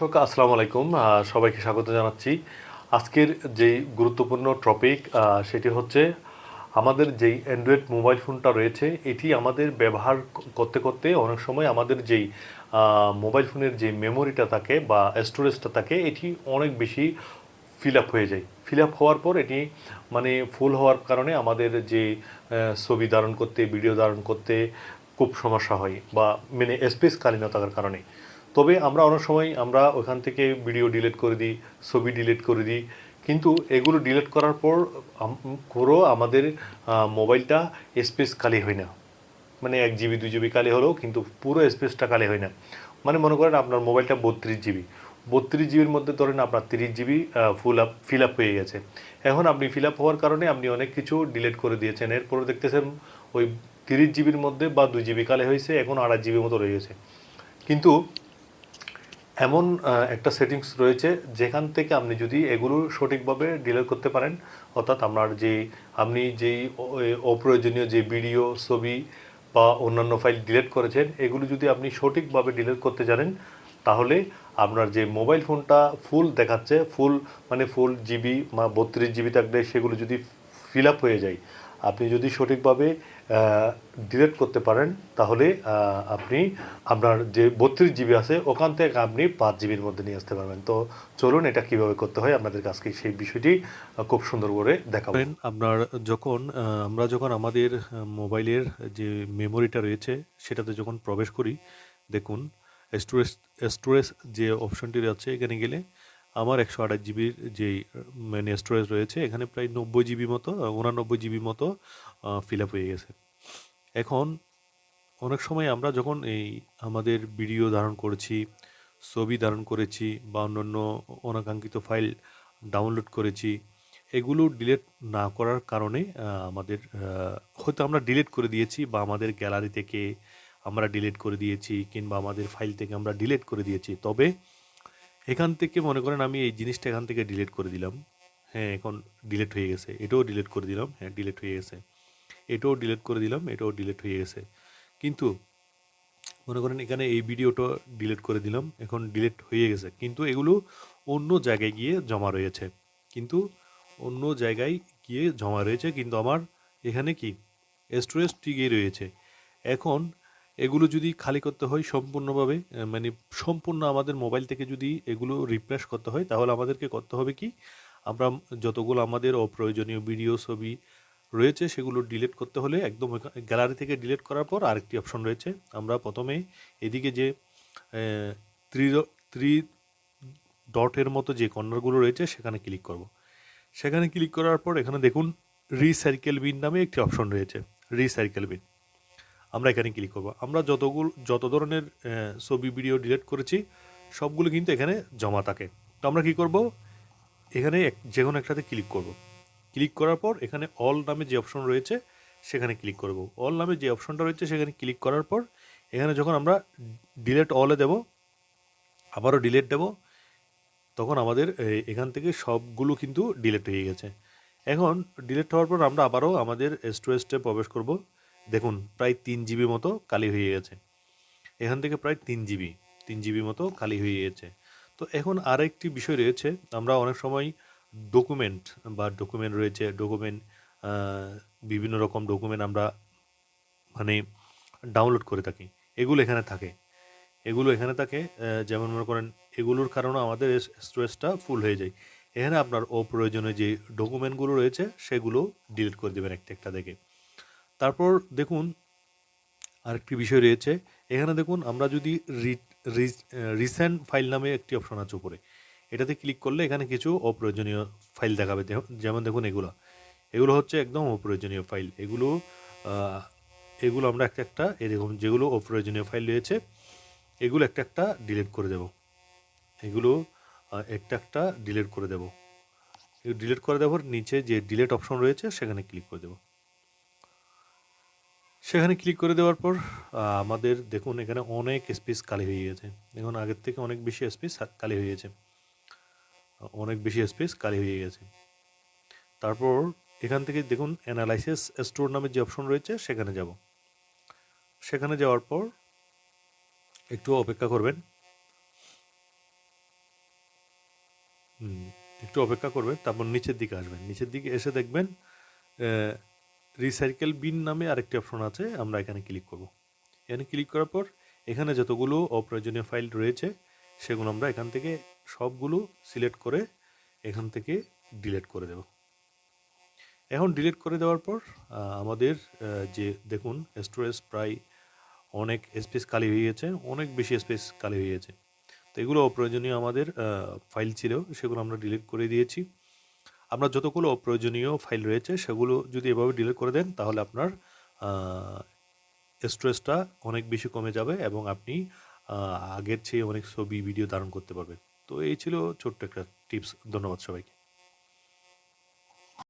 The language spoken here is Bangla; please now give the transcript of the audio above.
দর্শক, আসসালামু আলাইকুম। সবাইকে স্বাগত জানাচ্ছি। আজকের যেই গুরুত্বপূর্ণ টপিক সেটি হচ্ছে আমাদের যেই অ্যান্ড্রয়েড মোবাইল ফোনটা রয়েছে, এটি আমাদের ব্যবহার করতে করতে অনেক সময় আমাদের যেই মোবাইল ফোনের যে মেমোরিটা থাকে বা স্টোরেজটা থাকে, এটি অনেক বেশি ফিল আপ হয়ে যায়। ফিল আপ হওয়ার পর এটি মানে ফুল হওয়ার কারণে আমাদের যে ছবি ধারণ করতে ভিডিও ধারণ করতে খুব সমস্যা হয় বা মানে স্পেস থাকার কারণে। তবে আমরা অনেক সময় আমরা ওখান থেকে ভিডিও ডিলিট করে দিই, ছবি ডিলিট করে দিই। কিন্তু এগুলো ডিলিট করার পর পুরো আমাদের মোবাইলটা স্পেস খালি হয় না। মানে এক জিবি দুই জিবি খালি হলেও কিন্তু পুরো স্পেসটা খালি হয় না। মানে মনে করেন আপনার মোবাইলটা বত্রিশ জিবি বত্রিশ জিবির মধ্যে ধরেন আপনার তিরিশ GB full up fill up হয়ে গেছে। এখন আপনি ফিল আপ হওয়ার কারণে আপনি অনেক কিছু ডিলিট করে দিয়েছেন। এরপরে দেখতেছেন ওই তিরিশ জিবির মধ্যে বা দুই জিবি কালে হয়েছে, এখন আড়াই জিবির মতো রয়ে গেছে। কিন্তু এমন একটা সেটিংস রয়েছে যেখান থেকে আপনি যদি এগুলো সঠিকভাবে ডিলিট করতে পারেন, অর্থাৎ আপনার যে, আপনি যেই অপ্রয়োজনীয় যে ভিডিও ছবি বা অন্যান্য ফাইল ডিলেট করেছেন, এগুলো যদি আপনি সঠিকভাবে ডিলেট করতে জানেন, তাহলে আপনার যে মোবাইল ফোনটা ফুল দেখাচ্ছে ফুল মানে ফুল জিবি বা বত্রিশ জিবি থাকলে সেগুলো যদি ফিল আপ হয়ে যায়, আপনি যদি সঠিকভাবে ডিলিট করতে পারেন, তাহলে আপনি আপনার যে বত্রিশ জিবি আছে, ওখান থেকে আপনি পাঁচ জিবির মধ্যে নিয়ে আসতে পারবেন। তো চলুন এটা কীভাবে করতে হয়, আপনাদের কাছকে সেই বিষয়টি খুব সুন্দর করে দেখাবেন আপনার যখন আমরা যখন আমাদের মোবাইলের যে মেমোরিটা রয়েছে, সেটাতে যখন প্রবেশ করি, দেখুন স্টোরেজ স্টোরেজ যে অপশনটি আছে এখানে গেলে আমার একশো আঠাশ জিবির যেই মানে স্টোরেজ রয়েছে, এখানে প্রায় নব্বই জিবি মতো উনানব্বই জিবি মতো ফিল আপ হয়ে গেছে। এখন অনেক সময় আমরা যখন এই আমাদের ভিডিও ধারণ করেছি, ছবি ধারণ করেছি বা অন্যান্য অনাকাঙ্ক্ষিত ফাইল ডাউনলোড করেছি, এগুলো ডিলিট না করার কারণে আমাদের হয়তো আমরা ডিলিট করে দিয়েছি বা আমাদের গ্যালারি থেকে আমরা ডিলিট করে দিয়েছি কিংবা আমাদের ফাইল থেকে আমরা ডিলেট করে দিয়েছি। তবে এখান থেকে মনে করেন আমি এই জিনিসটা এখান থেকে ডিলিট করে দিলাম। হ্যাঁ এখন ডিলিট হয়ে গেছে। এটাও ডিলিট করে দিলাম। হ্যাঁ ডিলিট হয়ে গেছে। এটাও ডিলিট করে দিলাম। এটাও ডিলিট হয়ে গেছে। কিন্তু মনে করেন এখানে এই ভিডিওটা ডিলিট করে দিলাম। এখন ডিলিট হয়ে গেছে। কিন্তু এগুলো অন্য জায়গায় গিয়ে জমা রয়েছে। কিন্তু অন্য জায়গায় গিয়ে জমা রয়েছে। কিন্তু আমার এখানে কি? স্টোরেজ ঠিকই রয়েছে। এখন এগুলো যদি খালি করতে হয় সম্পূর্ণভাবে মানে সম্পূর্ণ আমাদের মোবাইল থেকে যদি এগুলো রিফ্রেশ করতে হয়, তাহলে আমাদেরকে করতে হবে কি? আমরা যতগুলো আমাদের অপ্রয়োজনীয় ভিডিও ছবি রয়েছে, সেগুলো ডিলিট করতে হলে একদম গ্যালারি থেকে ডিলিট করার পর আরেকটি অপশন রয়েছে। আমরা প্রথমে এদিকে যে থ্রি থ্রি ডটের মতো যে কর্নারগুলো রয়েছে, সেখানে ক্লিক করব। সেখানে ক্লিক করার পর এখানে দেখুন রিসাইকেল বিন নামে একটি অপশন রয়েছে রিসাইকেল বিন আমরা এখানে ক্লিক করব। আমরা যতগুলো যত ধরনের ছবি ভিডিও ডিলেট করেছি, সবগুলো কিন্তু এখানে জমা থাকে। তো আমরা কি করব? এখানে যে কোনো একটাতে ক্লিক করব। ক্লিক করার পর এখানে অল নামে যে অপশন রয়েছে, সেখানে ক্লিক করব। অল নামে যে অপশনটা রয়েছে, সেখানে ক্লিক করার পর এখানে যখন আমরা ডিলেট অলে দেব, আবারও ডিলেট দেব, তখন আমাদের এখান থেকে সবগুলো কিন্তু ডিলেট হয়ে গেছে। এখন ডিলেট হওয়ার পর আমরা আবারও আমাদের স্টোরেজে প্রবেশ করব। দেখুন, প্রায় তিন জিবি মতো খালি হয়ে গেছে। এখান থেকে প্রায় তিন জিবি তিন জিবি মতো খালি হয়ে গেছে। তো এখন আরেকটি বিষয় রয়েছে, আমরা অনেক সময় ডকুমেন্ট বা ডকুমেন্ট রয়েছে, ডকুমেন্ট বিভিন্ন রকম ডকুমেন্ট আমরা মানে ডাউনলোড করে থাকি। এগুলো এখানে থাকে। এগুলো এখানে থাকে যেমন মনে করেন, এগুলোর কারণে আমাদের স্টোরেজটা ফুল হয়ে যায়। এখানে আপনার অপ্রয়োজনীয় যে ডকুমেন্টগুলো রয়েছে, সেগুলো ডিলিট করে দেবেন একটা একটা দেখে। তারপর দেখুন আরেকটি বিষয় রয়েছে। এখানে দেখুন আমরা যদি রিসেন্ট ফাইল নামে একটি অপশন আছে উপরে। এটাতে ক্লিক করলে এখানে কিছু অপ্রয়োজনীয় ফাইল দেখাবে। যেমন দেখুন এগুলো। এগুলো হচ্ছে একদম অপ্রয়োজনীয় ফাইল এগুলো এগুলো আমরা একটা একটা এরকম যেগুলো অপ্রয়োজনীয় ফাইল রয়েছে, এগুলো একটা একটা ডিলিট করে দেব। এগুলো একটা একটা ডিলিট করে দেব। ডিলিট করে দেওয়ার নিচে যে ডিলিট অপশন রয়েছে, সেখানে ক্লিক করে দেবো। সেখানে ক্লিক করে দেওয়ার পর আমাদের দেখুন এখানে অনেক স্পেস খালি হয়ে গেছে দেখুন আগের থেকে অনেক বেশি স্পেস খালি হয়ে গেছে অনেক বেশি স্পেস খালি হয়ে গেছে তারপর এখান থেকে দেখুন অ্যানালাইসিস স্টোর নামে যে অপশন রয়েছে, সেখানে যাব। সেখানে যাওয়ার পর একটু অপেক্ষা করবেন। একটু অপেক্ষা করবেন, তারপর নিচের দিকে আসবেন। নিচের দিকে এসে দেখবেন রিসাইকেল বিন নামে আরেকটি অপশন আছে, আমরা এখানে ক্লিক করব। এখানে ক্লিক করার পর, এখানে যতগুলো অপ্রয়োজনীয় ফাইল রয়েছে, সেগুলো আমরা এখান থেকে সবগুলো সিলেক্ট করে এখান থেকে ডিলিট করে দেব। এখন ডিলিট করে দেওয়ার পর আমাদের যে দেখুন স্টোরেজ প্রায় অনেক স্পেস খালি হয়ে গেছে, অনেক বেশি স্পেস খালি হয়ে গেছে। তো এগুলো অপ্রয়োজনীয় আমাদের ফাইল ছিল, সেগুলো আমরা ডিলিট করে দিয়েছি। আপনার যতগুলো অপ্রয়োজনীয় ফাইল রয়েছে, সেগুলো যদি এভাবে ডিলিট করে দেন, তাহলে আপনার স্ট্রেসটা অনেক বেশি কমে যাবে এবং আপনি আগের চেয়ে অনেক ছবি, ভিডিও ধারণ করতে পারবেন। তো এই ছিল ছোট্ট একটা টিপস। ধন্যবাদ সবাইকে।